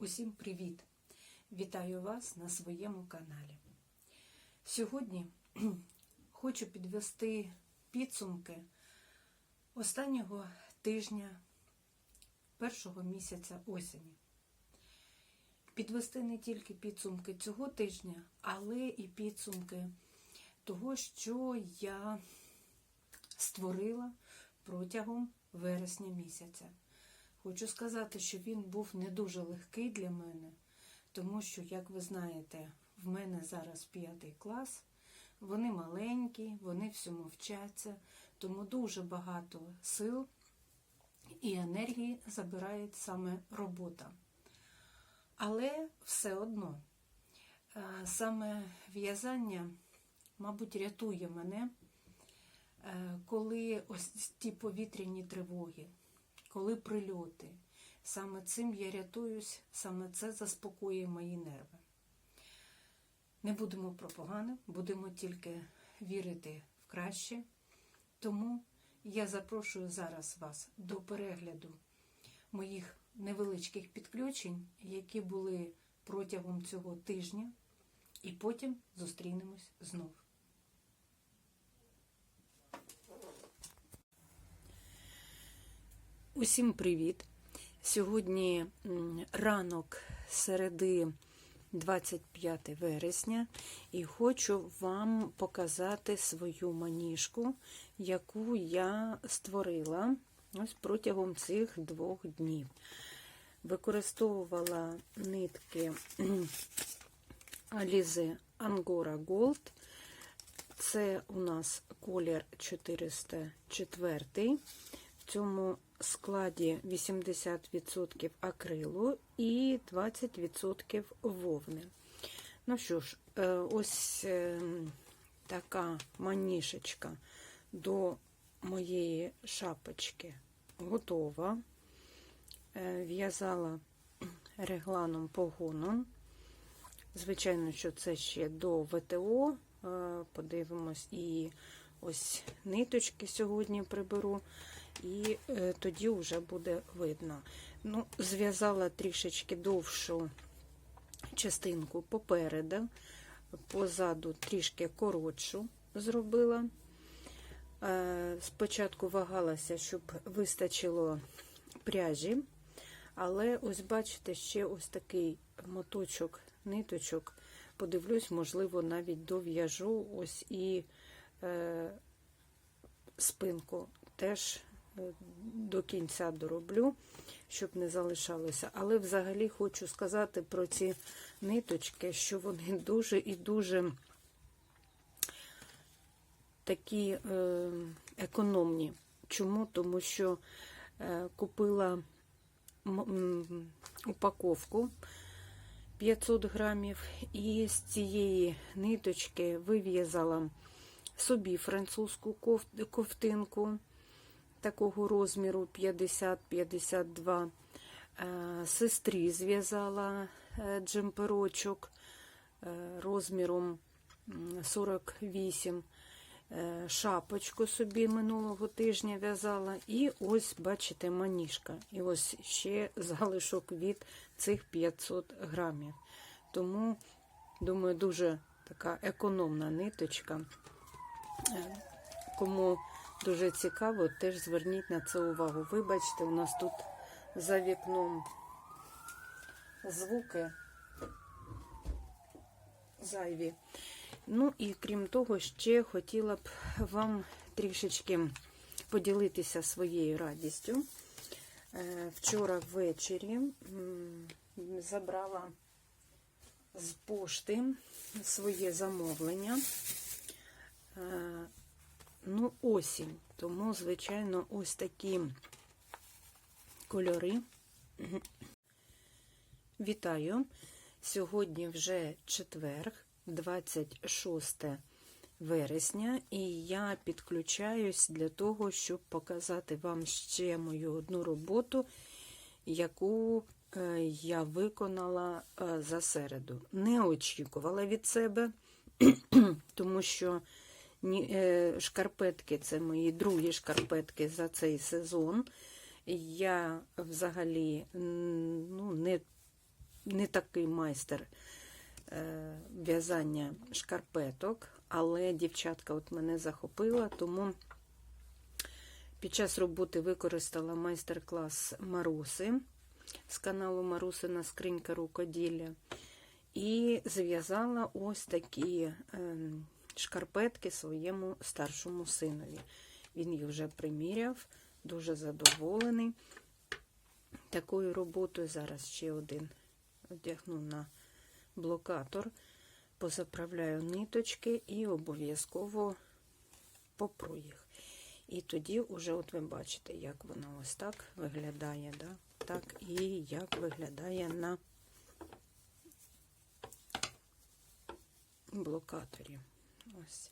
Усім привіт! Вітаю вас на своєму каналі. Сьогодні хочу підвести підсумки останнього тижня першого місяця осені. Підвести не тільки підсумки цього тижня, але і підсумки того, що я створила протягом вересня місяця. Хочу сказати, що він був не дуже легкий для мене, тому що, як ви знаєте, в мене зараз п'ятий клас, вони маленькі, вони всьому вчаться, тому дуже багато сил і енергії забирає саме робота. Але все одно, е, саме в'язання, мабуть, рятує мене, е, коли ось ті повітряні тривоги коли прильоти. Саме цим я рятуюсь, саме це заспокоює мої нерви. Не будемо про погане, будемо тільки вірити в краще. Тому я запрошую зараз вас до перегляду моїх невеличких підключень, які були протягом цього тижня, і потім зустрінемось знов. Усім привіт! Сьогодні ранок середи 25 вересня, і хочу вам показати свою маніжку, яку я створила ось протягом цих двох днів. Використовувала нитки Alize Angora Gold. Це у нас колір 404. Цьому складі 80% акрилу і 20% вовни. Ну що ж, е, ось е, така манішечка до моєї шапочки готова. Е, В'язала регланом погоном. Звичайно, що це ще до ВТО. Подивимось, і ось ниточки сьогодні приберу і е, тоді вже буде видно. Ну, Зв'язала трішечки довшу частинку попереду, позаду трішки коротшу зробила. Е, спочатку вагалася, щоб вистачило пряжі, але ось бачите, ще ось такий моточок, ниточок. Подивлюсь, можливо, навіть дов'яжу ось і е, спинку теж до кінця дороблю, щоб не залишалося. Але взагалі хочу сказати про ці ниточки, що вони дуже і дуже такі е, економні. Чому? Тому що е, купила упаковку 500 грамів, і з цієї ниточки вив'язала собі французьку ковтинку такого розміру 50-52. Е, сестрі зв'язала е, джемперочок е, розміром 48. Шапочку собі минулого тижня в'язала, і ось, бачите, маніжка. І ось ще залишок від цих 500 грамів. Тому, думаю, дуже така економна ниточка. Кому Дуже цікаво, теж зверніть на це увагу. Вибачте, у нас тут за вікном звуки зайві. Ну і крім того, ще хотіла б вам трішечки поділитися своєю радістю. Е, вчора ввечері забрала з пошти своє замовлення. Ну, осінь. Тому, звичайно, ось такі кольори. Вітаю! Сьогодні вже четверг, 26 вересня, і я підключаюсь для того, щоб показати вам ще мою одну роботу, яку е, я виконала е, за середу. Не очікувала від себе, тому що шкарпетки це мої другі шкарпетки за цей сезон. Я взагалі ну, не не такий майстер е, в'язання шкарпеток, але дівчатка от мене захопила, тому під час роботи використала майстер-клас Маруси з каналу Марусина Скринька рукоділля. І зв'язала ось такі ем, шкарпетки своєму старшому синові. Він їх вже приміряв, дуже задоволений такою роботою. Зараз ще один одягну на блокатор, позаправляю ниточки і обов'язково попру їх. І тоді вже, от ви бачите, як воно ось так виглядає, да? так і як виглядає на блокаторі. Ось.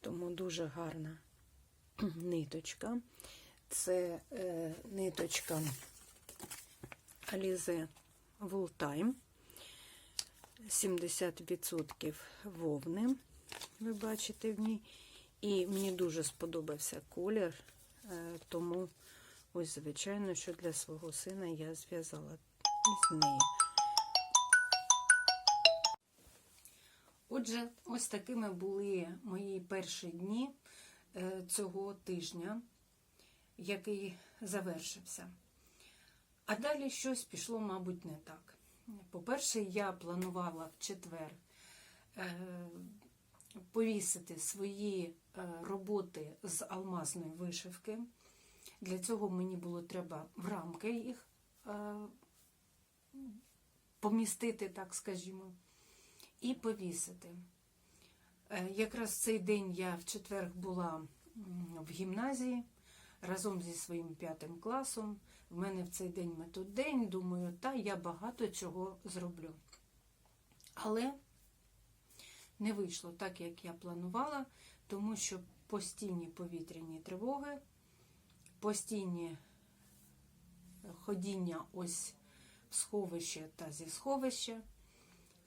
Тому дуже гарна ниточка. Це е, ниточка Alize Wool Time. 70% вовни, ви бачите в ній. І мені дуже сподобався колір, е, тому ось, звичайно, що для свого сина я зв'язала із нею. Отже, ось такими були мої перші дні е, цього тижня, який завершився. А далі щось пішло, мабуть, не так. По-перше, я планувала в четвер е, повісити свої е, роботи з алмазної вишивки. Для цього мені було треба в рамки їх помістити, так скажімо і повісити. Е, Якраз цей день я в четвер була в гімназії разом зі своїм п'ятим класом. В мене в цей день методдень, думаю, та я багато чого зроблю. Але не вийшло так, як я планувала, тому що постійні повітряні тривоги, постійні ходіння ось в сховище та зі сховища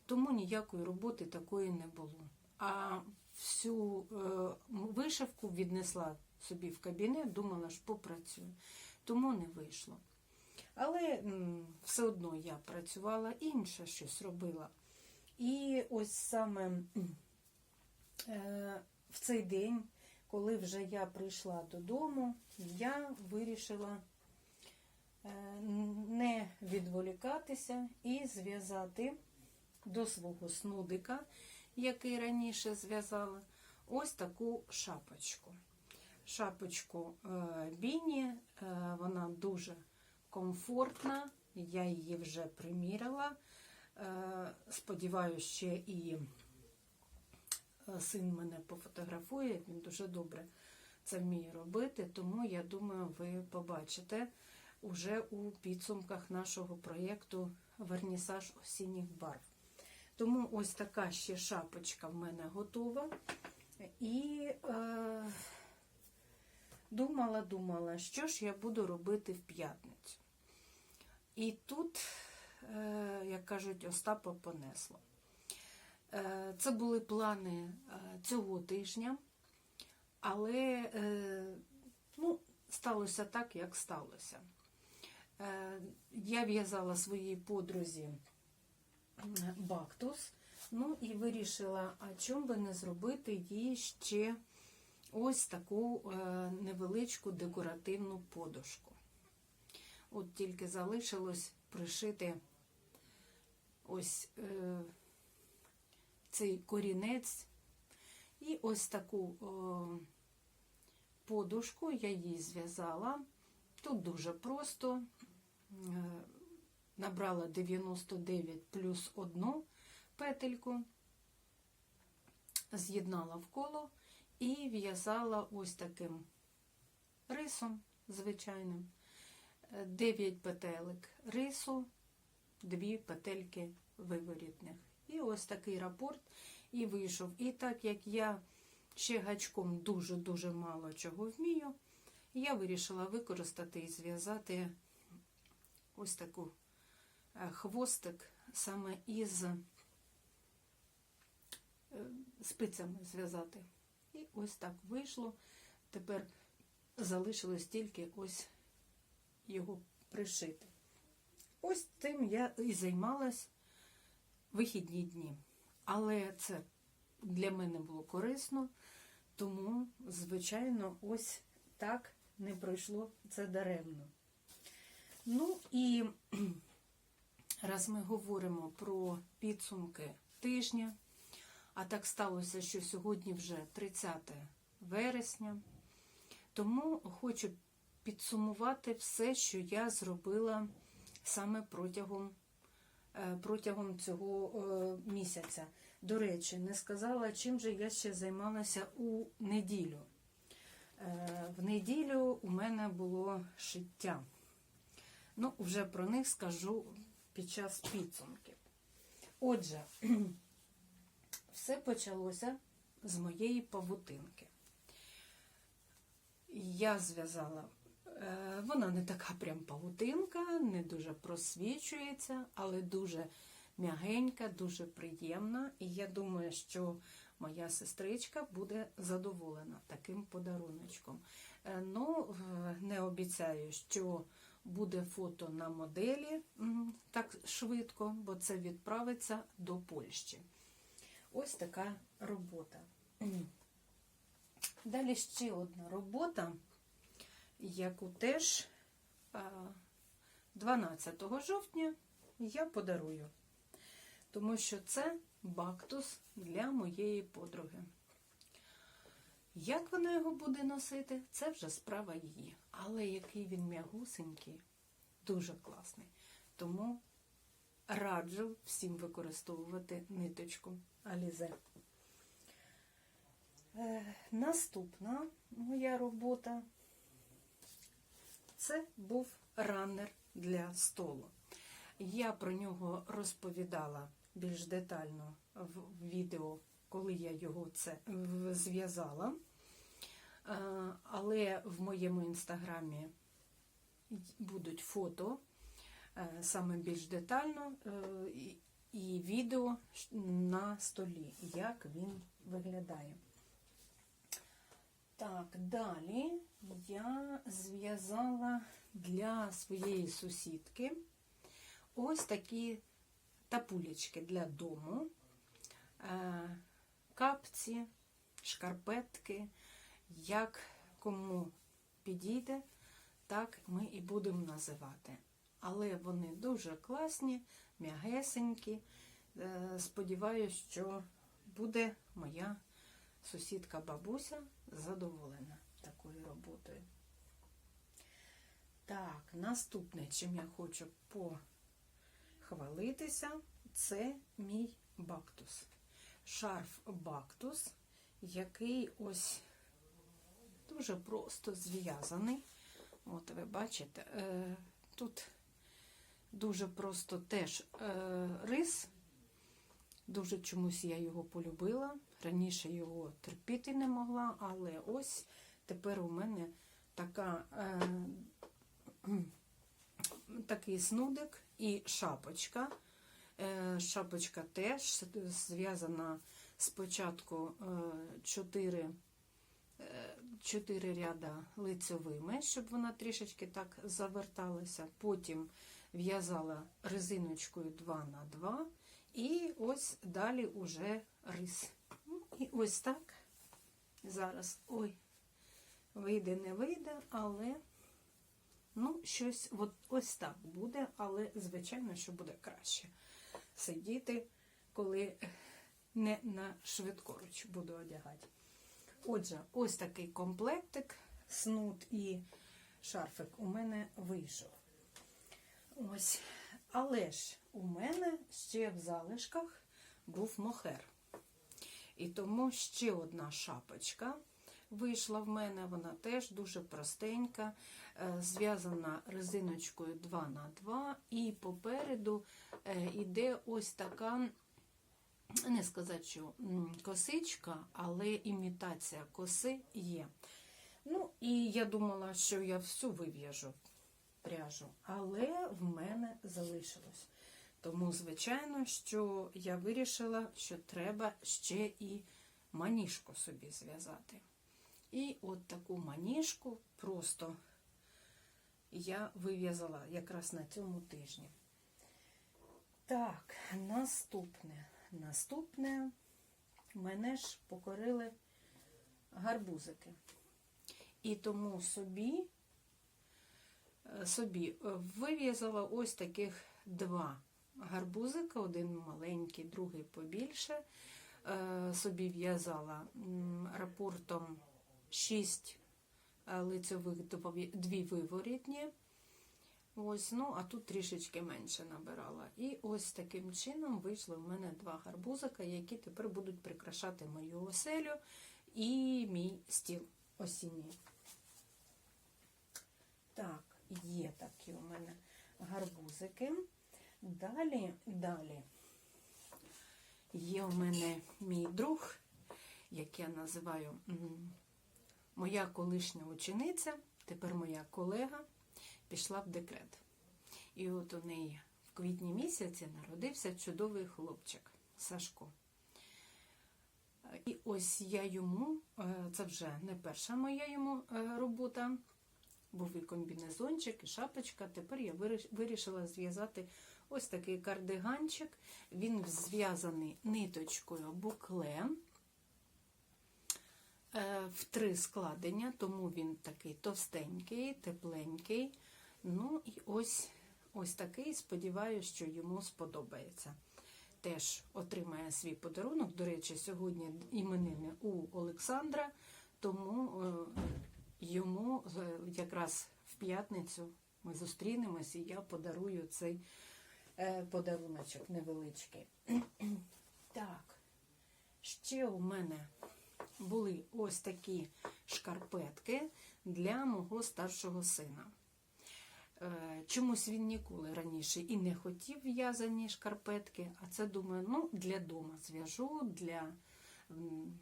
тому ніякої роботи такої не було. А всю е, вишивку віднесла собі в кабінет, думала, що попрацюю. Тому не вийшло. Але все одно я працювала, інше щось робила. І ось саме е, в цей день, коли вже я прийшла додому, я вирішила е, не відволікатися і зв'язати до свого снудика, який раніше зв'язала, ось таку шапочку. Шапочку е, Біні, е, вона дуже комфортна, я її вже приміряла. Е, сподіваюся, ще і син мене пофотографує, він дуже добре це вміє робити, тому я думаю, ви побачите уже у підсумках нашого проєкту Вернісаж осінніх барв. Тому ось така ще шапочка в мене готова. І е, думала, думала, що ж я буду робити в п'ятницю. І тут, е, як кажуть, Остапа понесло. Е, Це були плани е, цього тижня, але е, ну, сталося так, як сталося. Е, Я в'язала своїй подрузі бактус. Ну і вирішила, а чому би не зробити їй ще ось таку е, невеличку декоративну подушку. От тільки залишилось пришити ось е, цей корінець. І ось таку подушку я їй зв'язала. Тут дуже просто. Е, набрала 99 плюс 1 петельку, з'єднала в коло і в'язала ось таким рисом звичайним. 9 петелек рису, 2 петельки виворітних. І ось такий рапорт і вийшов. І так як я ще гачком дуже-дуже мало чого вмію, я вирішила використати і зв'язати ось таку хвостик саме із е, спицями зв'язати. І ось так вийшло. Тепер залишилось тільки ось його пришити. Ось тим я і займалась вихідні дні. Але це для мене було корисно, тому, звичайно, ось так не пройшло це даремно. Ну і раз ми говоримо про підсумки тижня, а так сталося, що сьогодні вже 30 вересня, тому хочу підсумувати все, що я зробила саме протягом, е, протягом цього е, місяця. До речі, не сказала, чим же я ще займалася у неділю. Е, В неділю у мене було шиття. Ну, вже про них скажу під час підсумків. Отже, все почалося з моєї павутинки. Я зв'язала, е, вона не така прям павутинка, не дуже просвічується, але дуже м'ягенька, дуже приємна. І я думаю, що моя сестричка буде задоволена таким подаруночком. Е, Ну, е, не обіцяю, що буде фото на моделі так швидко, бо це відправиться до Польщі. Ось така робота. Далі ще одна робота, яку теж 12 жовтня я подарую. Тому що це бактус для моєї подруги. Як вона його буде носити, це вже справа її. Але який він м'ягусенький, дуже класний. Тому раджу всім використовувати ниточку Алізе. Наступна моя робота це був раннер для столу. Я про нього розповідала більш детально в відео, коли я його це зв'язала. Е, Але в моєму інстаграмі будуть фото е, саме більш детально е, і- відео на столі, як він виглядає. Так, далі я зв'язала для своєї сусідки ось такі тапулечки для дому, капці, шкарпетки, як кому підійде, так ми і будемо називати. Але вони дуже класні, м'ягесенькі. Е, Сподіваюсь, що буде моя сусідка бабуся задоволена такою роботою. Так, наступне, чим я хочу похвалитися, це мій бактус. Шарф бактус, який ось дуже просто зв'язаний. От ви бачите, е, тут дуже просто теж е, рис. Дуже чомусь я його полюбила. Раніше його терпіти не могла, але ось тепер у мене така, е, такий снудик і шапочка. Шапочка теж зв'язана спочатку е, 4, е, 4 ряда лицьовими, щоб вона трішечки так заверталася. Потім в'язала резиночкою 2 на 2 і ось далі уже рис. Ну, І ось так. Зараз, ой, вийде, не вийде, але ну, щось от, ось так буде, але, звичайно, що буде краще сидіти, коли не на швидкоруч буду одягати. Отже, ось такий комплектик, снуд і шарфик у мене вийшов. Ось. Але ж у мене ще в залишках був мохер. І тому ще одна шапочка вийшла в мене, вона теж дуже простенька, е, зв'язана резиночкою 2 на 2 і попереду е, іде ось така, не сказати, що косичка, але імітація коси є. Ну, і я думала, що я всю вив'яжу пряжу, але в мене залишилось. Тому, звичайно, що я вирішила, що треба ще і маніжку собі зв'язати. І от таку маніжку просто я вив'язала якраз на цьому тижні. Так, наступне. Наступне мене ж покорили гарбузики. І тому собі, е, собі е, вив'язала ось таких два гарбузика, один маленький, другий побільше. Е, Собі в'язала рапортом 6 лицьових, допові- дві виворітні. Ось, ну, а тут трішечки менше набирала. І ось таким чином вийшли в мене два гарбузика, які тепер будуть прикрашати мою оселю і мій стіл осінній. Так, є такі у мене гарбузики. Далі, далі є у мене мій друг, як я називаю моя колишня учениця, тепер моя колега, пішла в декрет. І от у неї в квітні місяці народився чудовий хлопчик Сашко. І ось я йому, е, це вже не перша моя йому е, робота, був і комбінезончик, і шапочка. Тепер я вирішила зв'язати ось такий кардиганчик. Він зв'язаний ниточкою букле е, в три складення, тому він такий товстенький, тепленький. Ну і ось, ось такий, сподіваюся, що йому сподобається. Теж отримає свій подарунок. До речі, сьогодні іменини у Олександра, тому е, йому е, якраз в п'ятницю ми зустрінемось і я подарую цей е, подаруночок невеличкий. Так, ще у мене були ось такі шкарпетки для мого старшого сина. Е, Чомусь він ніколи раніше і не хотів в'язані шкарпетки, а це думаю, ну для дома зв'яжу, для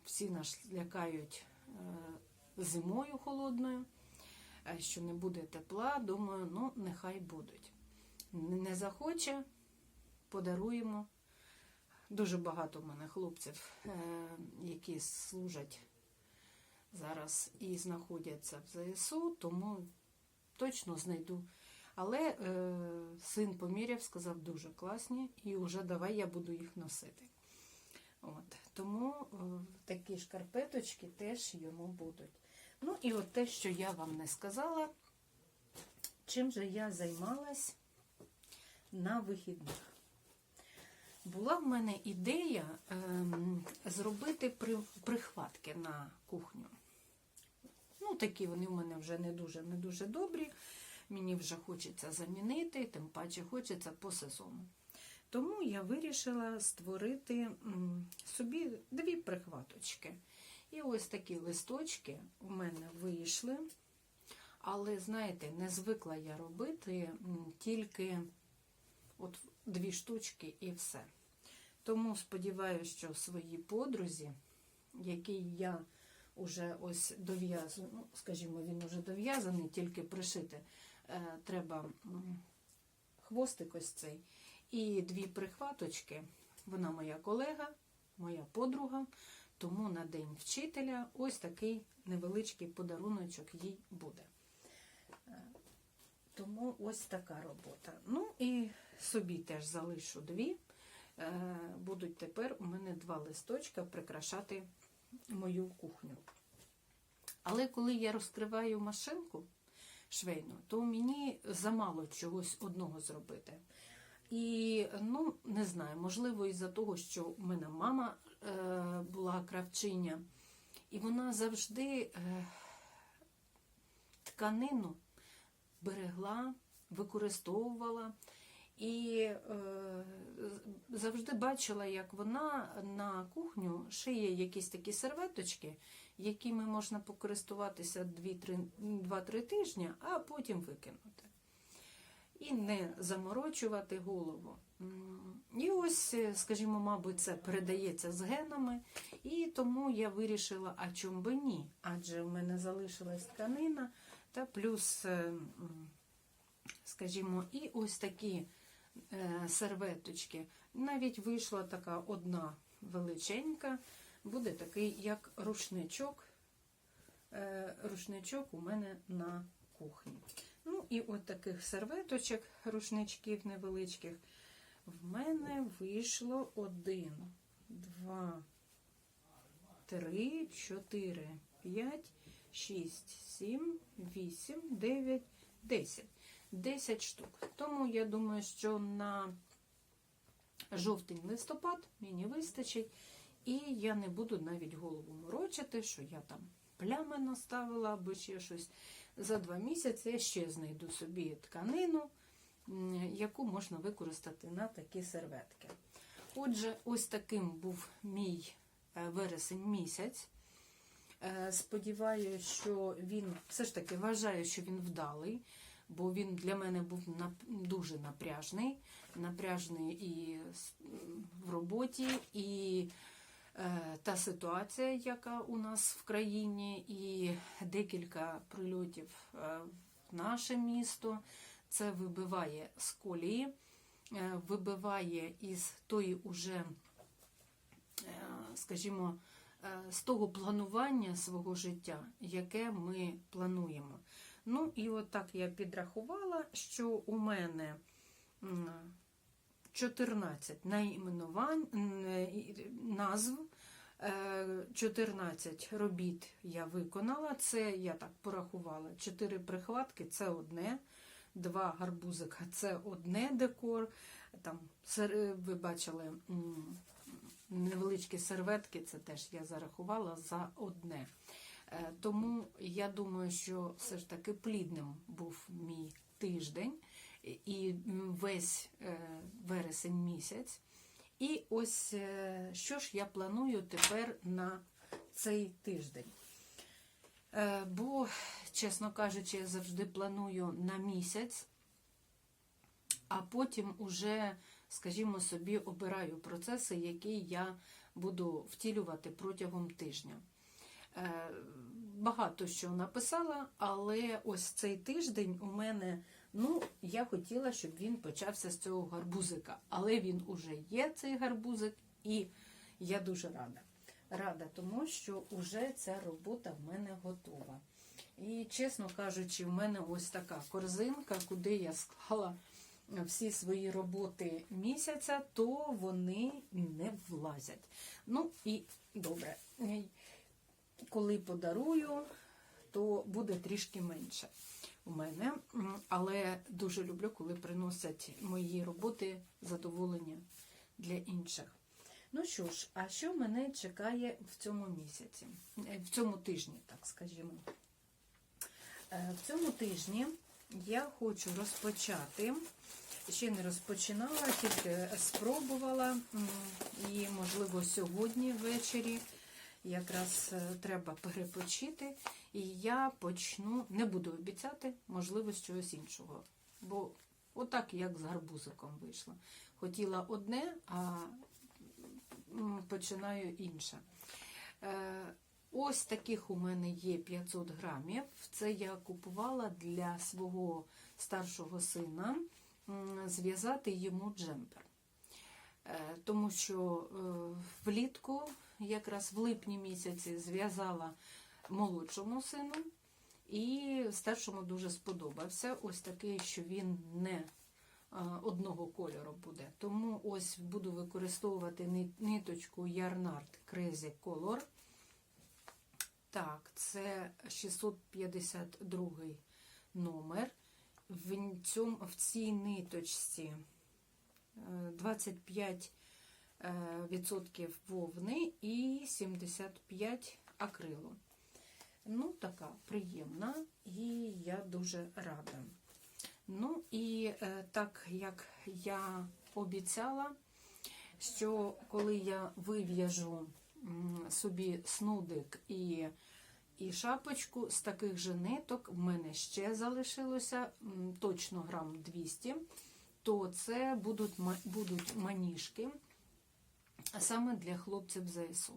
всі нас лякають е, зимою холодною, е, що не буде тепла. Думаю, ну нехай будуть. Не захоче, подаруємо. Дуже багато в мене хлопців, які служать зараз і знаходяться в ЗСУ, тому точно знайду. Але е, син поміряв, сказав дуже класні, і вже давай я буду їх носити. От. Тому е, такі шкарпеточки теж йому будуть. Ну і от те, що я вам не сказала, чим же я займалась на вихідних. Була в мене ідея ем, зробити при- прихватки на кухню. Ну, такі вони в мене вже не дуже не дуже добрі. Мені вже хочеться замінити, тим паче хочеться по сезону. Тому я вирішила створити собі дві прихваточки. І ось такі листочки в мене вийшли. Але, знаєте, не звикла я робити тільки от дві штучки і все. Тому сподіваюся, що своїй подрузі, який я вже ось дов'язую, ну, скажімо, він уже дов'язаний, тільки пришити. Е, треба хвостик ось цей. І дві прихваточки. Вона моя колега, моя подруга, тому на День вчителя ось такий невеличкий подаруночок їй буде. Е, Тому ось така робота. Ну і собі теж залишу дві. Е, Будуть тепер у мене два листочка прикрашати мою кухню. Але коли я розкриваю машинку швейну, то мені замало чогось одного зробити. І, ну, не знаю, можливо, із-за того, що в мене мама е, була кравчиня, і вона завжди е, тканину берегла, використовувала. І е, завжди бачила, як вона на кухню шиє якісь такі серветочки, якими можна покористуватися 2-3 тижні, а потім викинути. І не заморочувати голову. І ось, е, скажімо, мабуть, це передається з генами, і тому я вирішила, а чому би ні? Адже в мене залишилась тканина, та плюс, е, скажімо, і ось такі е, серветочки. Навіть вийшла така одна величенька, буде такий, як рушничок. Е, Рушничок у мене на кухні. Ну і от таких серветочок, рушничків невеличких, В мене вийшло 1, 2, 3, 4, 5, 6, 7, 8, 9, 10. 10 штук. Тому я думаю, що на жовтень-листопад мені вистачить. І я не буду навіть голову морочити, що я там плями наставила або ще щось. За два місяці я ще знайду собі тканину, яку можна використати на такі серветки. Отже, ось таким був мій е, вересень місяць. Е, Сподіваюся, що він все ж таки вважаю, що він вдалий, бо він для мене був дуже напряжний. Напряжний і в роботі, і е, та ситуація, яка у нас в країні, і декілька прильотів е, в наше місто. Це вибиває з колії, е, вибиває із тої уже, е, скажімо, з того планування свого життя, яке ми плануємо. Ну і отак я підрахувала, що у мене 14 найменувань, назв, е, 14 робіт я виконала. Це я так порахувала. 4 прихватки це одне, 2 гарбузика це одне декор. Там ви бачили невеличкі серветки, це теж я зарахувала за одне. Е, Тому я думаю, що все ж таки плідним був мій тиждень і весь е, вересень місяць. І ось е, що ж я планую тепер на цей тиждень. Е, Бо, чесно кажучи, я завжди планую на місяць, а потім уже, скажімо собі, обираю процеси, які я буду втілювати протягом тижня. Багато що написала, але ось цей тиждень у мене, ну, я хотіла, щоб він почався з цього гарбузика. Але він уже є, цей гарбузик, і я дуже рада. Рада тому, що вже ця робота в мене готова. І, чесно кажучи, в мене ось така корзинка, куди я склала всі свої роботи місяця, то вони не влазять. Ну і добре коли подарую, то буде трішки менше у мене. Але дуже люблю, коли приносять мої роботи задоволення для інших. Ну що ж, а що мене чекає в цьому місяці, Е, в цьому тижні, так скажімо. Е, В цьому тижні я хочу розпочати. Ще не розпочинала, тільки спробувала. І, можливо, сьогодні ввечері якраз е, треба перепочити. І я почну, не буду обіцяти, можливо, з чогось іншого. Бо отак, як з гарбузиком вийшло. Хотіла одне, а починаю інше. Е, Ось таких у мене є 500 грамів. Це я купувала для свого старшого сина зв'язати йому джемпер. Е, Тому що е, влітку, якраз в липні місяці, зв'язала молодшому сину, і старшому дуже сподобався. Ось такий, що він не е, одного кольору буде. Тому ось буду використовувати ниточку Yarnart Crazy Color. Так, це 652 номер. В, цьому, в цій ниточці е, 25 е, відсотків вовни і 75 акрилу. Ну, така приємна, і я дуже рада. Ну і е, так як я обіцяла, що коли я вив'яжу собі снудик і, і шапочку з таких же ниток, в мене ще залишилося точно грам 200, то це будуть, будуть маніжки саме для хлопців ЗСУ.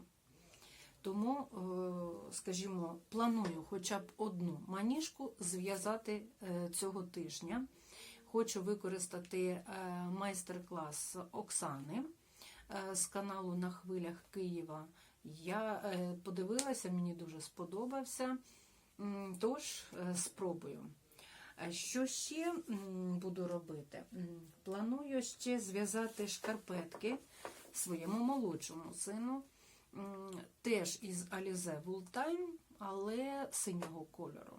Тому, е, скажімо, планую хоча б одну маніжку зв'язати е, цього тижня. Хочу використати е, майстер-клас Оксани з каналу На хвилях Києва. Я подивилася, мені дуже сподобався. Тож, спробую. Що ще буду робити? Планую ще зв'язати шкарпетки своєму молодшому сину, теж із Alize Wooltime, але синього кольору.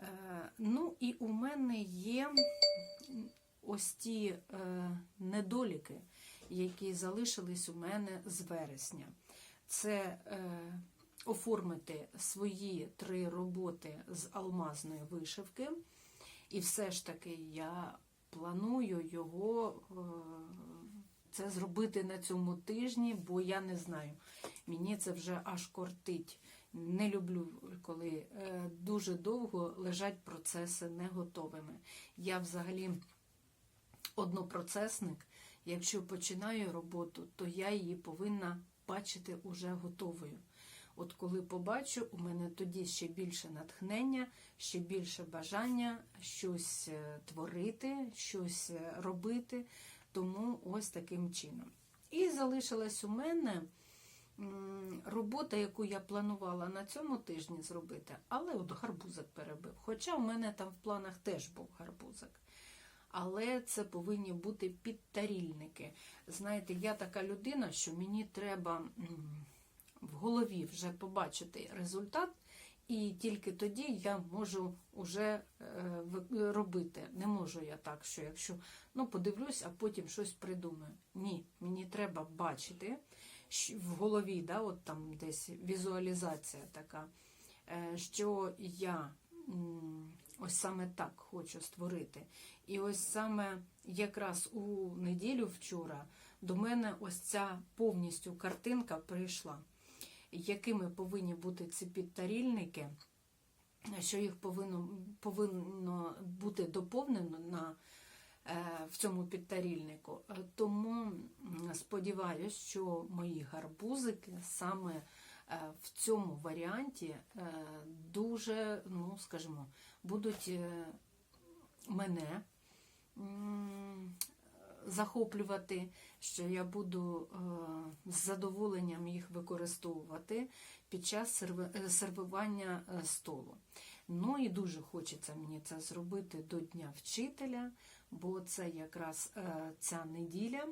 Е, Ну і у мене є ось ті е, недоліки, які залишились у мене з вересня. Це е, оформити свої три роботи з алмазної вишивки. І все ж таки я планую його це зробити на цьому тижні, бо я не знаю. Мені це вже аж кортить. Не люблю, коли е, дуже довго лежать процеси не готовими. Я взагалі однопроцесник. Якщо починаю роботу, то я її повинна бачити уже готовою. От коли побачу, у мене тоді ще більше натхнення, ще більше бажання щось е, творити, щось е, робити. Тому ось таким чином. І залишилась у мене робота, яку я планувала на цьому тижні зробити, але от гарбузик перебив. Хоча у мене там в планах теж був гарбузик. Але це повинні бути підтарільники. Знаєте, я така людина, що мені треба в голові вже побачити результат, і тільки тоді я можу вже е, робити. Не можу я так, що якщо ну, подивлюсь, а потім щось придумаю. Ні, мені треба бачити в голові, да, от там десь візуалізація така, е, що я ось саме так хочу створити. І ось саме якраз у неділю вчора до мене ось ця повністю картинка прийшла якими повинні бути ці підтарільники, що їх повинно, повинно бути доповнено на, е, в цьому підтарільнику. Е, Тому сподіваюся, що мої гарбузики саме е, в цьому варіанті дуже, ну, скажімо, будуть мене захоплювати, що я буду е, з задоволенням їх використовувати під час е, сервування е, столу. Ну і дуже хочеться мені це зробити до Дня вчителя, бо це якраз ця неділя.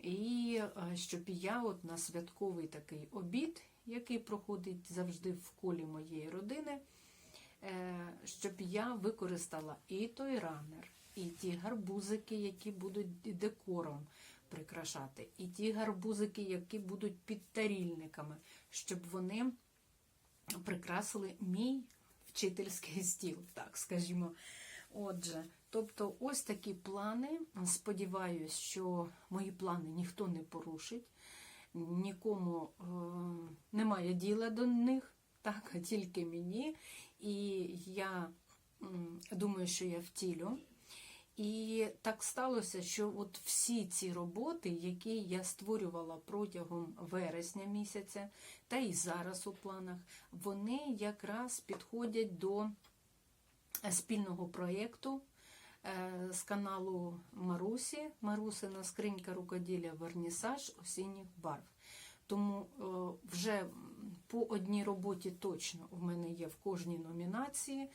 І щоб я от на святковий такий обід, який проходить завжди в колі моєї родини, щоб я використала і той ранер, і ті гарбузики, які будуть декором прикрашати, і ті гарбузики, які будуть підтарільниками, щоб вони прикрасили мій вчительський стіл, так скажімо. Отже, тобто ось такі плани. Сподіваюсь, що мої плани ніхто не порушить, нікому е, немає діла до них, так, а тільки мені. І я думаю, що я втілю. І так сталося, що от всі ці роботи, які я створювала протягом вересня місяця, та і зараз у планах, вони якраз підходять до е, спільного проєкту е, з каналу Марусі, Марусина скринька рукоділля Вернісаж осінніх барв. Тому е, вже по одній роботі точно у мене є в кожній номінації.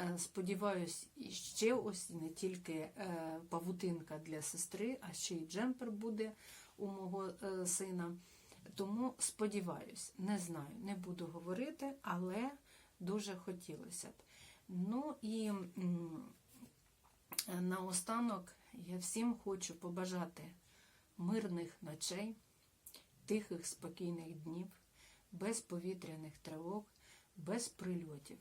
Е, Сподіваюсь, ще ось не тільки е, павутинка для сестри, а ще й джемпер буде у мого е, сина. Тому сподіваюсь, не знаю, не буду говорити, але дуже хотілося б. Ну і наостанок я всім хочу побажати мирних ночей, тихих, спокійних днів, без повітряних тривог, без прильотів.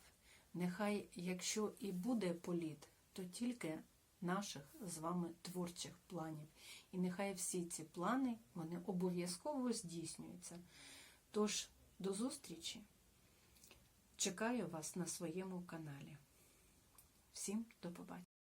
Нехай, якщо і буде політ, то тільки наших з вами творчих планів. І нехай всі ці плани вони обов'язково здійснюються. Тож, до зустрічі! Чекаю вас на своєму каналі. Всім до побачення!